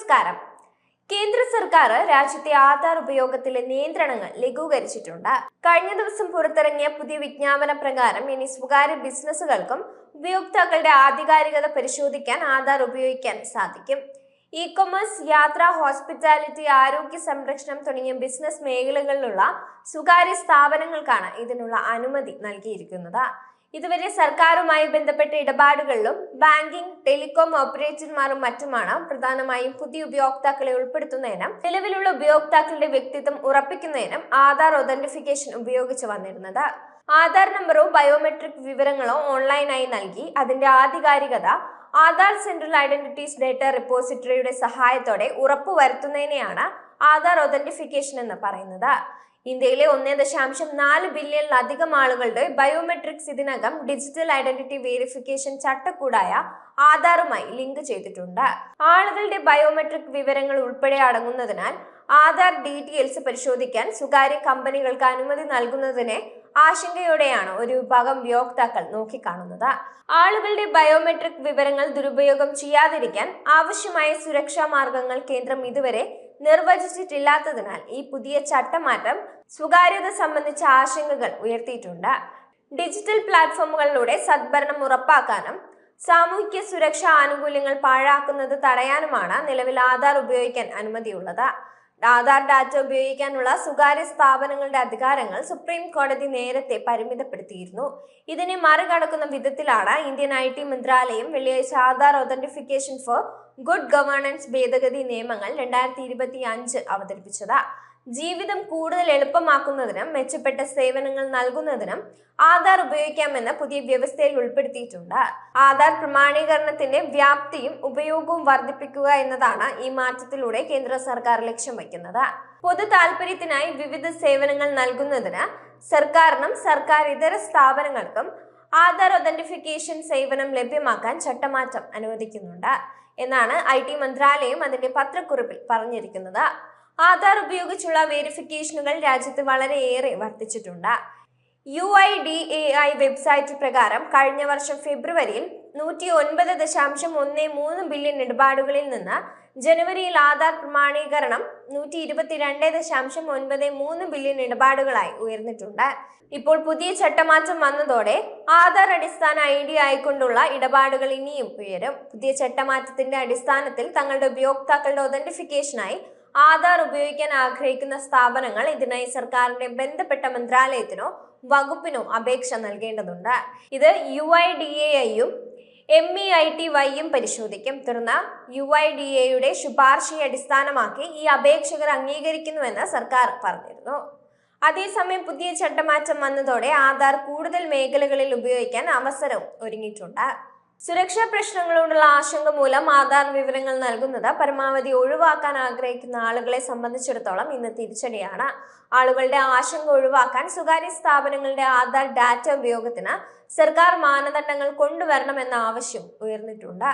നമസ്കാരം. കേന്ദ്ര സർക്കാർ രാജ്യത്തെ ആധാർ ഉപയോഗത്തിലെ നിയന്ത്രണങ്ങൾ ലഘൂകരിച്ചിട്ടുണ്ട്. കഴിഞ്ഞ ദിവസം പുറത്തിറങ്ങിയ പുതിയ വിജ്ഞാപന പ്രകാരം ഇനി സ്വകാര്യ ബിസിനസ്സുകൾക്കും ഉപയോക്താക്കളുടെ ആധികാരികത പരിശോധിക്കാൻ ആധാർ ഉപയോഗിക്കാൻ സാധിക്കും. ഇ കൊമേഴ്സ് യാത്ര ഹോസ്പിറ്റാലിറ്റി ആരോഗ്യ സംരക്ഷണം തുടങ്ങിയ ബിസിനസ് മേഖലകളിലുള്ള സ്വകാര്യ സ്ഥാപനങ്ങൾക്കാണ് ഇതിനുള്ള അനുമതി നൽകിയിരിക്കുന്നത്. ഇതുവരെ സർക്കാരുമായി ബന്ധപ്പെട്ട ഇടപാടുകളിലും ബാങ്കിംഗ് ടെലികോം ഓപ്പറേറ്റർമാരും മറ്റുമാണ് പ്രധാനമായും പുതിയ ഉപയോക്താക്കളെ ഉൾപ്പെടുത്തുന്നതിനും നിലവിലുള്ള ഉപയോക്താക്കളുടെ വ്യക്തിത്വം ഉറപ്പിക്കുന്നതിനും ആധാർ ഒതന്റിഫിക്കേഷൻ ഉപയോഗിച്ച് വന്നിരുന്നത്. ആധാർ നമ്പറോ ബയോമെട്രിക് വിവരങ്ങളോ ഓൺലൈനായി നൽകി അതിന്റെ ആധികാരികത ആധാർ സെൻട്രൽ ഐഡന്റിറ്റീസ് ഡേറ്റ റിപ്പോസിറ്ററിയുടെ സഹായത്തോടെ ഉറപ്പുവരുത്തുന്നതിനെയാണ് ആധാർ ഒതന്റിഫിക്കേഷൻ എന്ന് പറയുന്നത്. ഇന്ത്യയിലെ ഒന്നേ ദശാംശം നാല് ബില്യണിലധികം ആളുകളുടെ ബയോമെട്രിക്സ് ഇതിനകം ഡിജിറ്റൽ ഐഡന്റിറ്റി വെരിഫിക്കേഷൻ ചട്ടക്കൂടായ ആധാറുമായി ലിങ്ക് ചെയ്തിട്ടുണ്ട്. ആളുകളുടെ ബയോമെട്രിക് വിവരങ്ങൾ ഉൾപ്പെടെ അടങ്ങുന്നതിനാൽ ആധാർ ഡീറ്റെയിൽസ് പരിശോധിക്കാൻ സ്വകാര്യ കമ്പനികൾക്ക് അനുമതി നൽകുന്നതിനെ ആശങ്കയോടെയാണ് ഒരു വിഭാഗം ഉപയോക്താക്കൾ നോക്കിക്കാണുന്നത്. ആളുകളുടെ ബയോമെട്രിക് വിവരങ്ങൾ ദുരുപയോഗം ചെയ്യാതിരിക്കാൻ ആവശ്യമായ സുരക്ഷാ മാർഗങ്ങൾ കേന്ദ്രം ഇതുവരെ നിർവചിച്ചിട്ടില്ലാത്തതിനാൽ ഈ പുതിയ ചട്ടമാറ്റം സ്വകാര്യത സംബന്ധിച്ച ആശങ്കകൾ ഉയർത്തിയിട്ടുണ്ട്. ഡിജിറ്റൽ പ്ലാറ്റ്ഫോമുകളിലൂടെ സദ്ഭരണം ഉറപ്പാക്കാനും സാമൂഹിക സുരക്ഷാ ആനുകൂല്യങ്ങൾ പാഴാക്കുന്നത് തടയാനുമാണ് നിലവിൽ ആധാർ ഉപയോഗിക്കാൻ അനുമതിയുള്ളത്. ആധാർ ഡാറ്റ ഉപയോഗിക്കാനുള്ള സ്വകാര്യ സ്ഥാപനങ്ങളുടെ അധികാരങ്ങൾ സുപ്രീം കോടതി നേരത്തെ പരിമിതപ്പെടുത്തിയിരുന്നു. ഇതിനെ മറികടക്കുന്ന വിധത്തിലാണ് ഇന്ത്യൻ ഐ ടി മന്ത്രാലയം വെള്ളിയാഴ്ച Aadhaar authentication for good governance ഭേദഗതി നിയമങ്ങൾ രണ്ടായിരത്തി അവതരിപ്പിച്ചത്. ജീവിതം കൂടുതൽ എളുപ്പമാക്കുന്നതിനും മെച്ചപ്പെട്ട സേവനങ്ങൾ നൽകുന്നതിനും ആധാർ ഉപയോഗിക്കാമെന്ന് പുതിയ വ്യവസ്ഥയിൽ ഉൾപ്പെടുത്തിയിട്ടുണ്ട്. ആധാർ പ്രമാണീകരണത്തിന്റെ വ്യാപ്തിയും ഉപയോഗവും വർദ്ധിപ്പിക്കുക എന്നതാണ് ഈ മാറ്റത്തിലൂടെ കേന്ദ്ര സർക്കാർ ലക്ഷ്യം വയ്ക്കുന്നത്. പൊതു വിവിധ സേവനങ്ങൾ നൽകുന്നതിന് സർക്കാരിനും സർക്കാർ ഇതര സ്ഥാപനങ്ങൾക്കും ആധാർ ഒതന്റിഫിക്കേഷൻ സേവനം ലഭ്യമാക്കാൻ ചട്ടമാറ്റം അനുവദിക്കുന്നുണ്ട് എന്നാണ് ഐ ടി മന്ത്രാലയം അതിന്റെ പത്രക്കുറിപ്പിൽ പറഞ്ഞിരിക്കുന്നത്. ആധാർ ഉപയോഗിച്ചുള്ള വെരിഫിക്കേഷനുകൾ രാജ്യത്ത് വളരെയേറെ വർദ്ധിച്ചിട്ടുണ്ട്. U I D A I website പ്രകാരം കഴിഞ്ഞ വർഷം ഫെബ്രുവരിയിൽ നൂറ്റി ഒൻപത് ദശാംശം ഒന്ന് മൂന്ന് ബില്യൺ ഇടപാടുകളിൽ നിന്ന് ജനുവരിയിൽ ആധാർ പ്രമാണീകരണം നൂറ്റി ഇരുപത്തിരണ്ട് ദശാംശം ഒൻപത് മൂന്ന് ബില്യൺ ഇടപാടുകളായി ഉയർന്നിട്ടുണ്ട്. ഇപ്പോൾ പുതിയ ചട്ടമാറ്റം വന്നതോടെ ആധാർ അടിസ്ഥാന ഐ ഡി ആയിക്കൊണ്ടുള്ള ഇടപാടുകൾ ഇനിയും ഉയരും. പുതിയ ചട്ടമാറ്റത്തിന്റെ അടിസ്ഥാനത്തിൽ തങ്ങളുടെ ഉപയോക്താക്കളുടെ ഒതന്റിഫിക്കേഷനായി ആധാർ ഉപയോഗിക്കാൻ ആഗ്രഹിക്കുന്ന സ്ഥാപനങ്ങൾ ഇതിനായി സർക്കാരിന്റെ ബന്ധപ്പെട്ട മന്ത്രാലയത്തിനോ വകുപ്പിനോ അപേക്ഷ നൽകേണ്ടതുണ്ട്. ഇത് യു ഐ ഡി എ ഐയും എം ഇ ഐ ടി വൈയും പരിശോധിക്കും. തുടർന്ന് യു ഐ ഡി എയുടെ ശുപാർശയെ അടിസ്ഥാനമാക്കി ഈ അപേക്ഷകർ അംഗീകരിക്കുന്നുവെന്ന് സർക്കാർ പറഞ്ഞിരുന്നു. അതേസമയം പുതിയ ചട്ടമാറ്റം വന്നതോടെ ആധാർ കൂടുതൽ മേഖലകളിൽ ഉപയോഗിക്കാൻ അവസരം ഒരുങ്ങിയിട്ടുണ്ട്. സുരക്ഷാ പ്രശ്നങ്ങളോടുള്ള ആശങ്ക മൂലം ആധാർ വിവരങ്ങൾ നൽകുന്നത് പരമാവധി ഒഴിവാക്കാൻ ആഗ്രഹിക്കുന്ന ആളുകളെ സംബന്ധിച്ചിടത്തോളം ഇന്ന് തിരിച്ചടിയാണ്. ആളുകളുടെ ആശങ്ക ഒഴിവാക്കാൻ സ്വകാര്യ സ്ഥാപനങ്ങളുടെ ആധാർ ഡാറ്റ ഉപയോഗത്തിന് സർക്കാർ മാനദണ്ഡങ്ങൾ കൊണ്ടുവരണമെന്ന ആവശ്യം ഉയർന്നിട്ടുണ്ട്.